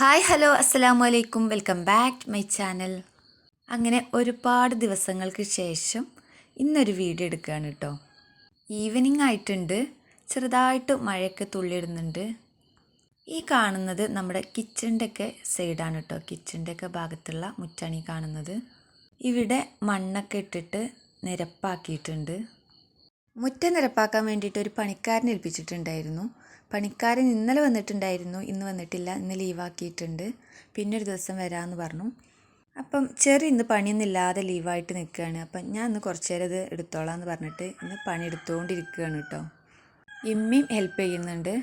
Hi hello അസ്സലാമു അലൈക്കും welcome back my channel. അങ്ങനെ ഒരുപാട് ദിവസങ്ങൾക്ക് ശേഷം ഇന്നൊരു വീഡിയോ എടുക്കുകയാണ് കേട്ടോ. ഈവനിങ് ആയിട്ടുണ്ട്. ചെറുതായിട്ട് മഴയൊക്കെ തുള്ളിയിടുന്നുണ്ട്. ഈ കാണുന്നത് നമ്മുടെ കിച്ചണിന്റെ ഒക്കെ സൈഡാണ് കേട്ടോ. കിച്ചണിന്റെ ഒക്കെ ഭാഗത്തുള്ള മുറ്റാണ് ഈ കാണുന്നത്. ഇവിടെ മണ്ണൊക്കെ ഇട്ടിട്ട് നിരപ്പാക്കിയിട്ടുണ്ട്. മുറ്റം നിരപ്പാക്കാൻ വേണ്ടിയിട്ട് ഒരു പണിക്കാരനെ ഏൽപ്പിച്ചിട്ടുണ്ടായിരുന്നു. പണിക്കാരൻ ഇന്നലെ വന്നിട്ടുണ്ടായിരുന്നു ഇന്ന് വന്നിട്ടില്ല ഇന്ന് ലീവാക്കിയിട്ടുണ്ട് പിന്നെ ഒരു ദിവസം വരാമെന്ന് പറഞ്ഞു. അപ്പം ചെറിയ ഇന്ന് പണിയൊന്നും ഇല്ലാതെ ലീവായിട്ട് നിൽക്കുകയാണ് അപ്പം ഞാൻ ഇന്ന് കുറച്ച് നേരം ഇത് എടുത്തോളാം എന്ന് പറഞ്ഞിട്ട് ഇന്ന് പണി എടുത്തുകൊണ്ടിരിക്കുകയാണ് കേട്ടോ. ഇമ്മയും ഹെൽപ്പ് ചെയ്യുന്നുണ്ട്.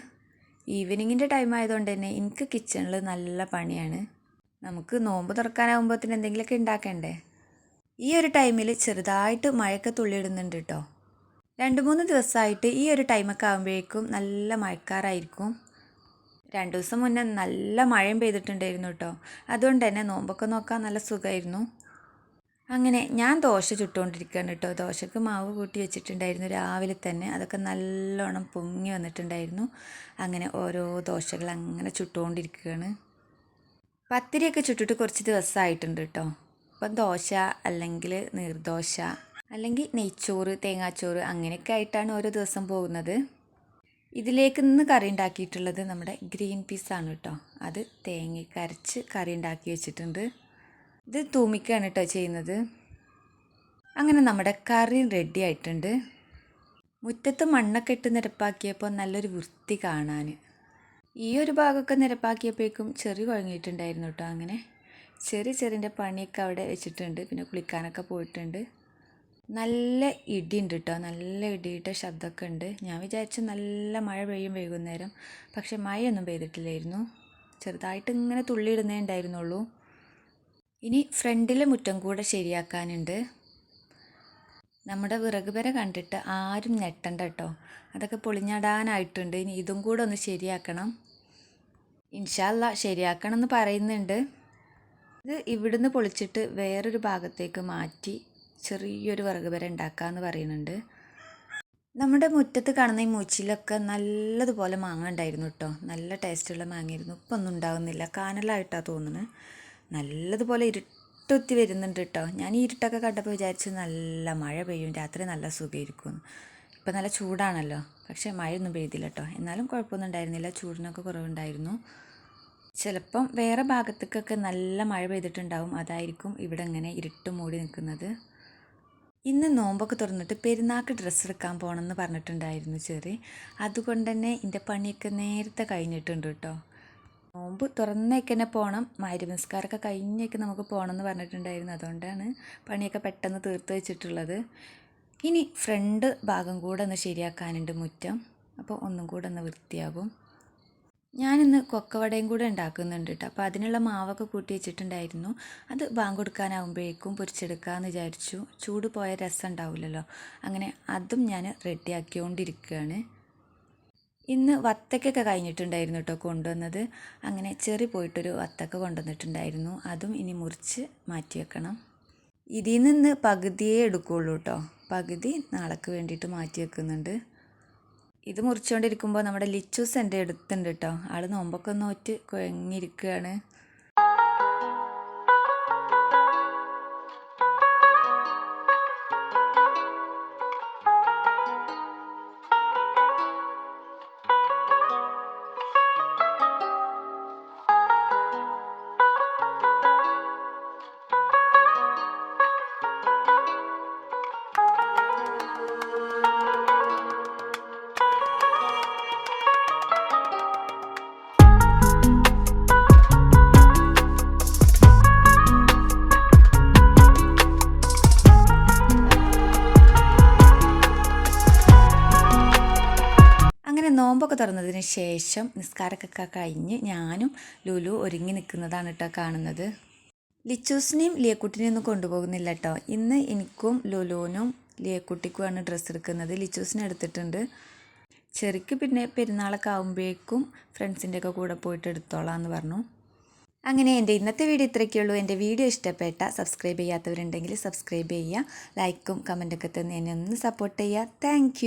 ഈവനിങ്ങിന്റെ ടൈം ആയതുകൊണ്ട് തന്നെ എനിക്ക് കിച്ചണിൽ നല്ല പണിയാണ്. നമുക്ക് നോമ്പ് തുറക്കാനാകുമ്പോഴത്തേന് എന്തെങ്കിലുമൊക്കെ ഉണ്ടാക്കണ്ടേ? ഈ ഒരു ടൈമിൽ ചെറുതായിട്ട് മഴയൊക്കെ തുള്ളിയിടുന്നുണ്ട് കേട്ടോ. രണ്ട് മൂന്ന് ദിവസമായിട്ട് ഈ ഒരു ടൈമൊക്കെ ആകുമ്പോഴേക്കും നല്ല മഴക്കാറായിരിക്കും. രണ്ട് ദിവസം മുന്നേ നല്ല മഴയും പെയ്തിട്ടുണ്ടായിരുന്നു കേട്ടോ അതുകൊണ്ട് തന്നെ നോമ്പൊക്കെ നോക്കാൻ നല്ല സുഖമായിരുന്നു. അങ്ങനെ ഞാൻ ദോശ ചുട്ടുകൊണ്ടിരിക്കുകയാണ് കേട്ടോ ദോശക്ക് മാവ് കൂട്ടി വെച്ചിട്ടുണ്ടായിരുന്നു രാവിലെ തന്നെ. അതൊക്കെ നല്ലോണം പൊങ്ങി വന്നിട്ടുണ്ടായിരുന്നു. അങ്ങനെ ഓരോ ദോശകൾ അങ്ങനെ ചുട്ടുകൊണ്ടിരിക്കുകയാണ്. പത്തിരിയൊക്കെ ചുട്ടിട്ട് കുറച്ച് ദിവസമായിട്ടുണ്ട് കേട്ടോ അപ്പം ദോശ അല്ലെങ്കിൽ നീർദോശ അല്ലെങ്കിൽ നെയ്ച്ചോറ് തേങ്ങാച്ചോറ് അങ്ങനെയൊക്കെ ആയിട്ടാണ് ഓരോ ദിവസം പോകുന്നത്. ഇതിലേക്ക് നിന്ന് കറി ഉണ്ടാക്കിയിട്ടുള്ളത് നമ്മുടെ ഗ്രീൻ പീസാണ് കേട്ടോ. അത് തേങ്ങയ്ക്ക് അരച്ച് കറി ഉണ്ടാക്കി വെച്ചിട്ടുണ്ട്. ഇത് തൂമിക്കാണ് കേട്ടോ ചെയ്യുന്നത്. അങ്ങനെ നമ്മുടെ കറി റെഡി ആയിട്ടുണ്ട്. മുറ്റത്ത് മണ്ണൊക്കെ ഇട്ട് നിരപ്പാക്കിയപ്പോൾ നല്ലൊരു വൃത്തി കാണാൻ. ഈ ഒരു ഭാഗമൊക്കെ നിരപ്പാക്കിയപ്പോഴേക്കും ചെറി കുഴങ്ങിയിട്ടുണ്ടായിരുന്നു കേട്ടോ. അങ്ങനെ ചെറിയ ചെറിന്റെ പണിയൊക്കെ അവിടെ വെച്ചിട്ടുണ്ട്. പിന്നെ കുളിക്കാനൊക്കെ പോയിട്ടുണ്ട്. നല്ല ഇടിയുണ്ട് കേട്ടോ നല്ല ഇടിയുടെ ശബ്ദമൊക്കെ ഉണ്ട് ഞാൻ വിചാരിച്ചു നല്ല മഴ പെയ്യും വൈകുന്നേരം. പക്ഷെ മഴയൊന്നും പെയ്തിട്ടില്ലായിരുന്നു. ചെറുതായിട്ട് ഇങ്ങനെ തുള്ളിയിടുന്നേ ഉണ്ടായിരുന്നുള്ളൂ. ഇനി ഫ്രണ്ടിലെ മുറ്റം കൂടെ ശരിയാക്കാനുണ്ട്. നമ്മുടെ വിറക് പെര കണ്ടിട്ട് ആരും ഞെട്ടണ്ട കേട്ടോ. അതൊക്കെ പൊളിഞ്ഞടാനായിട്ടുണ്ട്. ഇനി ഇതും കൂടെ ഒന്ന് ശരിയാക്കണം. ഇൻഷാല്ല ശരിയാക്കണം എന്ന് പറയുന്നുണ്ട്. ഇത് ഇവിടുന്ന് പൊളിച്ചിട്ട് വേറൊരു ഭാഗത്തേക്ക് മാറ്റി ചെറിയൊരു വിറക് വരെ ഉണ്ടാക്കാമെന്ന് പറയുന്നുണ്ട്. നമ്മുടെ മുറ്റത്ത് കാണുന്ന ഈ മൂച്ചിലൊക്കെ നല്ലതുപോലെ മാങ്ങ ഉണ്ടായിരുന്നു കേട്ടോ നല്ല ടേസ്റ്റുള്ള മാങ്ങയായിരുന്നു. ഇപ്പം ഒന്നും ഉണ്ടാകുന്നില്ല കാനലായിട്ടാണ് തോന്നുന്നത് നല്ലതുപോലെ ഇരുട്ടൊത്തി വരുന്നുണ്ട് കേട്ടോ ഞാൻ ഈ ഇരുട്ടൊക്കെ കണ്ടപ്പോൾ വിചാരിച്ചു നല്ല മഴ പെയ്യും. രാത്രി നല്ല സുഖമായിരിക്കും ഇപ്പം നല്ല ചൂടാണല്ലോ. പക്ഷേ മഴയൊന്നും പെയ്തില്ല കേട്ടോ എന്നാലും കുഴപ്പമൊന്നും ഉണ്ടായിരുന്നില്ല. ചൂടിനൊക്കെ കുറവുണ്ടായിരുന്നു. ചിലപ്പം വേറെ ഭാഗത്തേക്കൊക്കെ നല്ല മഴ പെയ്തിട്ടുണ്ടാവും. അതായിരിക്കും ഇവിടെ ഇങ്ങനെ ഇരുട്ട് മൂടി നിൽക്കുന്നത്. ഇന്ന് നോമ്പൊക്കെ തുറന്നിട്ട് പെരുന്നാൾക്ക് ഡ്രസ്സ് എടുക്കാൻ പോകണമെന്ന് പറഞ്ഞിട്ടുണ്ടായിരുന്നു ചെറി. അതുകൊണ്ട് തന്നെ എന്റെ പണിയൊക്കെ നേരത്തെ കഴിഞ്ഞിട്ടുണ്ട് കേട്ടോ നോമ്പ് തുറന്നേക്ക് തന്നെ പോകണം മാര്യനമസ്കാരമൊക്കെ കഴിഞ്ഞേക്ക് നമുക്ക് പോകണമെന്ന് പറഞ്ഞിട്ടുണ്ടായിരുന്നു. അതുകൊണ്ടാണ് പണിയൊക്കെ പെട്ടെന്ന് തീർത്ത് വെച്ചിട്ടുള്ളത്. ഇനി ഫ്രണ്ട് ഭാഗം കൂടെ ഒന്ന് ശരിയാക്കാനുണ്ട് മുറ്റം. അപ്പോൾ ഒന്നും കൂടെ ഒന്ന് വൃത്തിയാകും. ഞാനിന്ന് കൊക്കവടയും കൂടെ ഉണ്ടാക്കുന്നുണ്ട് കേട്ടോ അപ്പോൾ അതിനുള്ള മാവൊക്കെ കൂട്ടി വെച്ചിട്ടുണ്ടായിരുന്നു. അത് ബാങ്ക് കൊടുക്കാനാവുമ്പോഴേക്കും പൊരിച്ചെടുക്കാമെന്ന് വിചാരിച്ചു. ചൂട് പോയ രസം ഉണ്ടാവില്ലല്ലോ അങ്ങനെ അതും ഞാൻ റെഡിയാക്കിക്കൊണ്ടിരിക്കുകയാണ് ഇന്ന് വത്തക്കൊക്കെ കഴിഞ്ഞിട്ടുണ്ടായിരുന്നു കേട്ടോ കൊണ്ടുവന്നത്. അങ്ങനെ ചെറി പോയിട്ടൊരു വത്തക്ക കൊണ്ടുവന്നിട്ടുണ്ടായിരുന്നു. അതും ഇനി മുറിച്ച് മാറ്റി വെക്കണം. ഇതിൽ നിന്ന് പകുതിയേ എടുക്കുകയുള്ളൂ കേട്ടോ പകുതി നാളേക്ക് വേണ്ടിയിട്ട് മാറ്റി വെക്കുന്നുണ്ട്. ഇത് മുറിച്ചുകൊണ്ടിരിക്കുമ്പോൾ നമ്മുടെ ലിച്ചൂസ് എന്റെ അടുത്തുണ്ട് കേട്ടോ ആൾ നോമ്പൊക്കെ നോറ്റ് കുഴങ്ങിയിരിക്കുകയാണ്. നോമ്പൊക്കെ തുറന്നതിന് ശേഷം നിസ്കാരക്കൊക്കെ കഴിഞ്ഞ് ഞാനും ലുലു ഒരുങ്ങി നിൽക്കുന്നതാണ് കേട്ടോ കാണുന്നത്. ലിച്ചൂസിനെയും ലിയക്കുട്ടിനെയും ഒന്നും കൊണ്ടുപോകുന്നില്ല കേട്ടോ. ഇന്ന് എനിക്കും ലുലുവിനും ലിയക്കുട്ടിക്കുമാണ് ഡ്രസ്സ് എടുക്കുന്നത്. ലിച്ചൂസിനെ എടുത്തിട്ടുണ്ട്. ചെറുക്ക് പിന്നെ പെരുന്നാളൊക്കെ ആകുമ്പോഴേക്കും ഫ്രണ്ട്സിന്റെ ഒക്കെ കൂടെ പോയിട്ട് എടുത്തോളാം എന്ന് പറഞ്ഞു. അങ്ങനെ എന്റെ ഇന്നത്തെ വീഡിയോ ഇത്രയൊക്കെയുള്ളൂ എന്റെ വീഡിയോ ഇഷ്ടപ്പെട്ട സബ്സ്ക്രൈബ് ചെയ്യാത്തവരുണ്ടെങ്കിൽ സബ്സ്ക്രൈബ് ചെയ്യുക. ലൈക്കും കമന്റൊക്കെ തന്നെ എന്നെ ഒന്ന് സപ്പോർട്ട് ചെയ്യുക. താങ്ക്